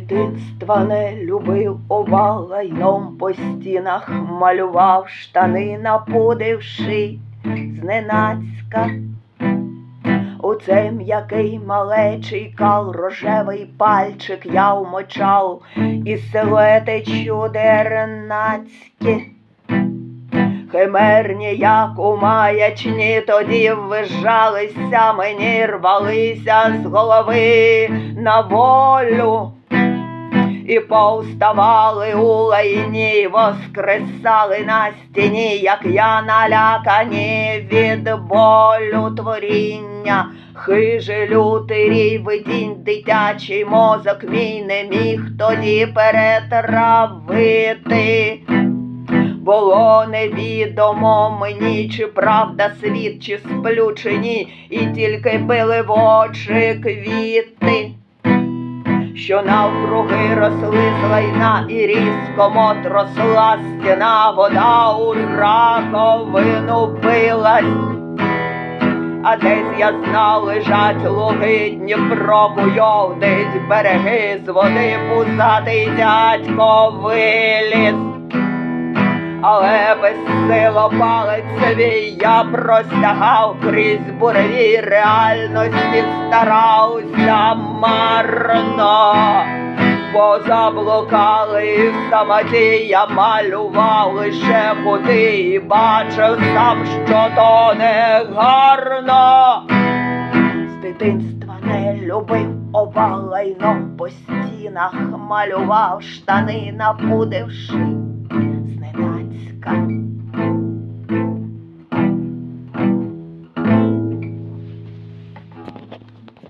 дитинства не любив овалайном по стінах малював штани напудивши зненацька. У цей м'який малечий кал рожевий пальчик я вмочав і силуети чудернацькі. Химерні, як у маячні, тоді ввижалися мені, рвалися з голови на волю. І повставали у лайні, воскресали на стіні, як я налякані від болю творіння. Хижий лютий рій видінь, дитячий мозок мій не міг тоді перетравити. Було невідомо мені, чи правда світ, чи сплю, і тільки били в очі квіти, що навкруги росли злайна і різко мот росла стіна, вода у раковину пилась. А десь я знав, лежать луги Дніпро буйовдить береги з води пузатий дядько виліз. Безсило палець свій я простягав крізь буреві реальності, старався марно, бо заблукали в самоті я малював лише куди і бачив сам, що то не гарно. З дитинства не любив овалайном по стінах, малював штани напудивши.